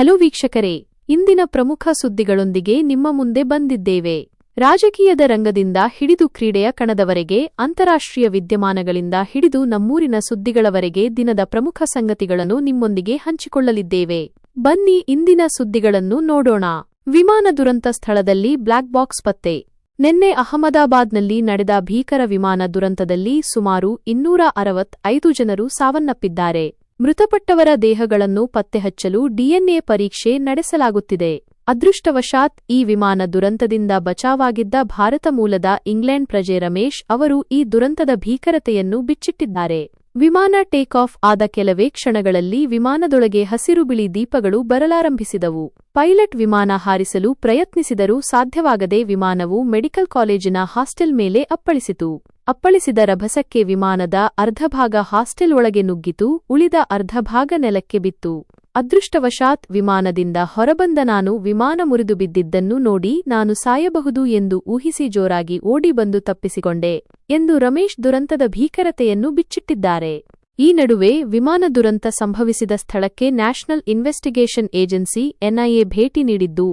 Hello ವೀಕ್ಷಕರೇ, ಇಂದಿನ ಪ್ರಮುಖ ಸುದ್ದಿಗಳೊಂದಿಗೆ ನಿಮ್ಮ ಮುಂದೆ ಬಂದಿದ್ದೇವೆ. ರಾಜಕೀಯದ ರಂಗದಿಂದ ಹಿಡಿದು ಕ್ರೀಡೆಯ ಕಣದವರೆಗೆ, ಅಂತಾರಾಷ್ಟ್ರೀಯ ವಿದ್ಯಮಾನಗಳಿಂದ ಹಿಡಿದು ನಮ್ಮೂರಿನ ಸುದ್ದಿಗಳವರೆಗೆ ದಿನದ ಪ್ರಮುಖ ಸಂಗತಿಗಳನ್ನು ನಿಮ್ಮೊಂದಿಗೆ ಹಂಚಿಕೊಳ್ಳಲಿದ್ದೇವೆ. ಬನ್ನಿ ಇಂದಿನ ಸುದ್ದಿಗಳನ್ನು ನೋಡೋಣ. ವಿಮಾನ ದುರಂತ ಸ್ಥಳದಲ್ಲಿ ಬ್ಲಾಕ್ ಬಾಕ್ಸ್ ಪತ್ತೆ. ನಿನ್ನೆ ಅಹಮದಾಬಾದ್ನಲ್ಲಿ ನಡೆದ ಭೀಕರ ವಿಮಾನ ದುರಂತದಲ್ಲಿ ಸುಮಾರು ಇನ್ನೂರ ಅರವತ್ತೈದು ಜನರು ಸಾವನ್ನಪ್ಪಿದ್ದಾರೆ. ಮೃತಪಟ್ಟವರ ದೇಹಗಳನ್ನು ಪತ್ತೆಹಚ್ಚಲು ಡಿಎನ್ಎ ಪರೀಕ್ಷೆ ನಡೆಸಲಾಗುತ್ತಿದೆ. ಅದೃಷ್ಟವಶಾತ್ ಈ ವಿಮಾನ ದುರಂತದಿಂದ ಬಚಾವಾಗಿದ್ದ ಭಾರತ ಮೂಲದ ಇಂಗ್ಲೆಂಡ್ ಪ್ರಜೆ ರಮೇಶ್ ಅವರು ಈ ದುರಂತದ ಭೀಕರತೆಯನ್ನು ಬಿಚ್ಚಿಟ್ಟಿದ್ದಾರೆ. ವಿಮಾನ ಟೇಕ್ ಆಫ್ ಆದ ಕೆಲವೇ ಕ್ಷಣಗಳಲ್ಲಿ ವಿಮಾನದೊಳಗೆ ಹಸಿರು ಬಿಳಿ ದೀಪಗಳು ಬರಲಾರಂಭಿಸಿದವು. ಪೈಲಟ್ ವಿಮಾನ ಹಾರಿಸಲು ಪ್ರಯತ್ನಿಸಿದರೂ ಸಾಧ್ಯವಾಗದೆ ವಿಮಾನವು ಮೆಡಿಕಲ್ ಕಾಲೇಜಿನ ಹಾಸ್ಟೆಲ್ ಮೇಲೆ ಅಪ್ಪಳಿಸಿತು. ಅಪ್ಪಳಿಸಿದ ರಭಸಕ್ಕೆ ವಿಮಾನದ ಅರ್ಧಭಾಗ ಹಾಸ್ಟೆಲ್ ಒಳಗೆ ನುಗ್ಗಿತು, ಉಳಿದ ಅರ್ಧಭಾಗ ನೆಲಕ್ಕೆ ಬಿತ್ತು. ಅದೃಷ್ಟವಶಾತ್ ವಿಮಾನದಿಂದ ಹೊರಬಂದ ನಾನು ವಿಮಾನ ಮುರಿದು ಬಿದ್ದಿದ್ದನ್ನು ನೋಡಿ ನಾನು ಸಾಯಬಹುದು ಎಂದು ಊಹಿಸಿ ಜೋರಾಗಿ ಓಡಿ ಬಂದು ತಪ್ಪಿಸಿಕೊಂಡೆ ಎಂದು ರಮೇಶ್ ದುರಂತದ ಭೀಕರತೆಯನ್ನು ಬಿಚ್ಚಿಟ್ಟಿದ್ದಾರೆ. ಈ ನಡುವೆ ವಿಮಾನ ದುರಂತ ಸಂಭವಿಸಿದ ಸ್ಥಳಕ್ಕೆ ನ್ಯಾಷನಲ್ ಇನ್ವೆಸ್ಟಿಗೇಷನ್ ಏಜೆನ್ಸಿ ಎನ್ಐಎ ಭೇಟಿ ನೀಡಿದ್ದು,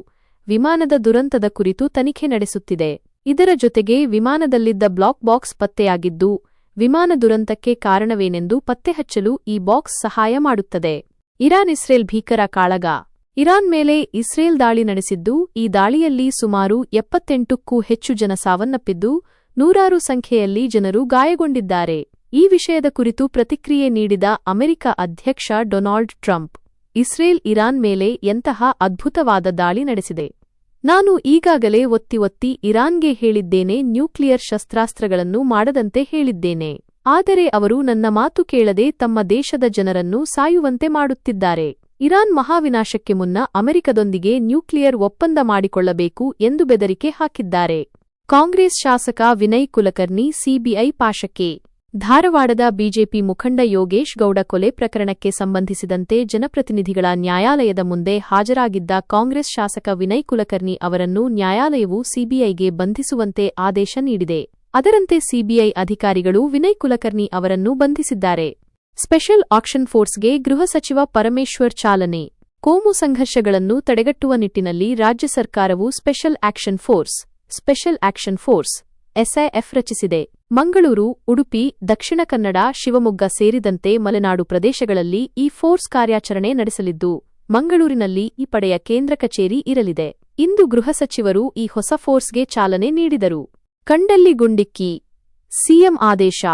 ವಿಮಾನದ ದುರಂತದ ಕುರಿತು ತನಿಖೆ ನಡೆಸುತ್ತಿದೆ. ಇದರ ಜೊತೆಗೆ ವಿಮಾನದಲ್ಲಿದ್ದ ಬ್ಲಾಕ್ ಬಾಕ್ಸ್ ಪತ್ತೆಯಾಗಿದ್ದು, ವಿಮಾನ ದುರಂತಕ್ಕೆ ಕಾರಣವೇನೆಂದು ಪತ್ತೆಹಚ್ಚಲು ಈ ಬಾಕ್ಸ್ ಸಹಾಯ ಮಾಡುತ್ತದೆ. ಇರಾನ್ ಇಸ್ರೇಲ್ ಭೀಕರ ಕಾಳಗ. ಇರಾನ್ ಮೇಲೆ ಇಸ್ರೇಲ್ ದಾಳಿ ನಡೆಸಿದ್ದು, ಈ ದಾಳಿಯಲ್ಲಿ ಸುಮಾರು ಎಪ್ಪತ್ತೆಂಟಕ್ಕೂ ಹೆಚ್ಚು ಜನ ಸಾವನ್ನಪ್ಪಿದ್ದು, ನೂರಾರು ಸಂಖ್ಯೆಯಲ್ಲಿ ಜನರು ಗಾಯಗೊಂಡಿದ್ದಾರೆ. ಈ ವಿಷಯದ ಕುರಿತು ಪ್ರತಿಕ್ರಿಯೆ ನೀಡಿದ ಅಮೆರಿಕ ಅಧ್ಯಕ್ಷ ಡೊನಾಲ್ಡ್ ಟ್ರಂಪ್, ಇಸ್ರೇಲ್ ಇರಾನ್ ಮೇಲೆ ಎಂತಹ ಅದ್ಭುತವಾದ ದಾಳಿ ನಡೆಸಿದೆ. ನಾನು ಈಗಾಗಲೇ ಒತ್ತಿ ಒತ್ತಿ ಇರಾನ್ಗೆ ಹೇಳಿದ್ದೇನೆ ನ್ಯೂಕ್ಲಿಯರ್ ಶಸ್ತ್ರಾಸ್ತ್ರಗಳನ್ನು ಮಾಡದಂತೆ ಹೇಳಿದ್ದೇನೆ. ಆದರೆ ಅವರು ನನ್ನ ಮಾತು ಕೇಳದೆ ತಮ್ಮ ದೇಶದ ಜನರನ್ನು ಸಾಯುವಂತೆ ಮಾಡುತ್ತಿದ್ದಾರೆ. ಇರಾನ್ ಮಹಾವಿನಾಶಕ್ಕೆ ಮುನ್ನ ಅಮೆರಿಕದೊಂದಿಗೆ ನ್ಯೂಕ್ಲಿಯರ್ ಒಪ್ಪಂದ ಮಾಡಿಕೊಳ್ಳಬೇಕು ಎಂದು ಬೆದರಿಕೆ ಹಾಕಿದ್ದಾರೆ. ಕಾಂಗ್ರೆಸ್ ಶಾಸಕ ವಿನಯ್ ಕುಲಕರ್ಣಿ, ಸಿಬಿಐ ಪಾಶಕ್ಕೆ ಧಾರವಾಡದ ಬಿಜೆಪಿ ಮುಖಂಡ ಯೋಗೇಶ್ ಗೌಡ ಕೊಲೆ ಪ್ರಕರಣಕ್ಕೆ ಸಂಬಂಧಿಸಿದಂತೆ ಜನಪ್ರತಿನಿಧಿಗಳ ನ್ಯಾಯಾಲಯದ ಮುಂದೆ ಹಾಜರಾಗಿದ್ದ ಕಾಂಗ್ರೆಸ್ ಶಾಸಕ ವಿನಯ್ ಕುಲಕರ್ಣಿ ಅವರನ್ನು ನ್ಯಾಯಾಲಯವು ಸಿಬಿಐಗೆ ಬಂಧಿಸುವಂತೆ ಆದೇಶ ನೀಡಿದೆ. ಅದರಂತೆ ಸಿಬಿಐ ಅಧಿಕಾರಿಗಳು ವಿನಯ್ ಕುಲಕರ್ಣಿ ಅವರನ್ನು ಬಂಧಿಸಿದ್ದಾರೆ. ಸ್ಪೆಷಲ್ ಆಕ್ಷನ್ ಫೋರ್ಸ್ಗೆ ಗೃಹ ಸಚಿವ ಪರಮೇಶ್ವರ್ ಚಾಲನೆ. ಕೋಮು ಸಂಘರ್ಷಗಳನ್ನು ತಡೆಗಟ್ಟುವ ನಿಟ್ಟಿನಲ್ಲಿ ರಾಜ್ಯ ಸರ್ಕಾರವು special action force, special action force SIF ರಚಿಸಿದೆ. ಮಂಗಳೂರು, ಉಡುಪಿ, ದಕ್ಷಿಣ ಕನ್ನಡ, ಶಿವಮೊಗ್ಗ ಸೇರಿದಂತೆ ಮಲೆನಾಡು ಪ್ರದೇಶಗಳಲ್ಲಿ ಈ ಫೋರ್ಸ್ ಕಾರ್ಯಾಚರಣೆ ನಡೆಸಲಿದ್ದು, ಮಂಗಳೂರಿನಲ್ಲಿ ಈ ಪಡೆಯ ಕೇಂದ್ರ ಕಚೇರಿ ಇರಲಿದೆ. ಇಂದು ಗೃಹ ಸಚಿವರು ಈ ಹೊಸ ಫೋರ್ಸ್ಗೆ ಚಾಲನೆ ನೀಡಿದರು. ಕಂಡಲ್ಲಿ ಗುಂಡಿಕ್ಕಿ, ಸಿಎಂ ಆದೇಶ,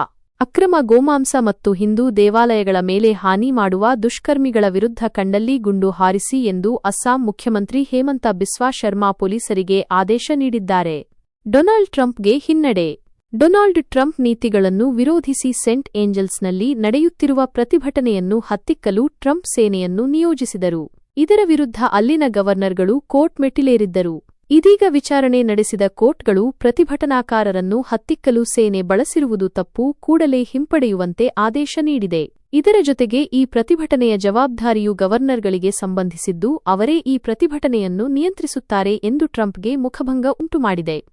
ಅಕ್ರಮ ಗೋಮಾಂಸ ಮತ್ತು ಹಿಂದೂ ದೇವಾಲಯಗಳ ಮೇಲೆ ಹಾನಿ ಮಾಡುವ ದುಷ್ಕರ್ಮಿಗಳ ವಿರುದ್ಧ ಕಂಡಲ್ಲಿ ಗುಂಡು ಹಾರಿಸಿ ಎಂದು ಅಸ್ಸಾಂ ಮುಖ್ಯಮಂತ್ರಿ ಹೇಮಂತ ಬಿಸ್ವಾ ಶರ್ಮಾ ಪೊಲೀಸರಿಗೆ ಆದೇಶ ನೀಡಿದ್ದಾರೆ. ಡೊನಾಲ್ಡ್ ಟ್ರಂಪ್ಗೆ ಹಿನ್ನಡೆ. ಡೊನಾಲ್ಡ್ ಟ್ರಂಪ್ ನೀತಿಗಳನ್ನು ವಿರೋಧಿಸಿ ಸೆಂಟ್ ಏಂಜಲ್ಸ್ನಲ್ಲಿ ನಡೆಯುತ್ತಿರುವ ಪ್ರತಿಭಟನೆಯನ್ನು ಹತ್ತಿಕ್ಕಲು ಟ್ರಂಪ್ ಸೇನೆಯನ್ನು ನಿಯೋಜಿಸಿದರು. ಇದರ ವಿರುದ್ಧ ಅಲ್ಲಿನ ಗವರ್ನರ್ಗಳು ಕೋರ್ಟ್ ಮೆಟ್ಟಿಲೇರಿದ್ದರು. ಇದೀಗ ವಿಚಾರಣೆ ನಡೆಸಿದ ಕೋರ್ಟ್ಗಳು ಪ್ರತಿಭಟನಾಕಾರರನ್ನು ಹತ್ತಿಕ್ಕಲು ಸೇನೆ ಬಳಸಿರುವುದು ತಪ್ಪು ಕೂಡಲೇ ಹಿಂಪಡೆಯುವಂತೆ ಆದೇಶ ನೀಡಿದೆ. ಇದರ ಜೊತೆಗೆ ಈ ಪ್ರತಿಭಟನೆಯ ಜವಾಬ್ದಾರಿಯು ಗವರ್ನರ್ಗಳಿಗೆ ಸಂಬಂಧಿಸಿದ್ದು ಅವರೇ ಈ ಪ್ರತಿಭಟನೆಯನ್ನು ನಿಯಂತ್ರಿಸುತ್ತಾರೆ ಎಂದು ಟ್ರಂಪ್ಗೆ ಮುಖಭಂಗ ಉಂಟುಮಾಡಿದೆ.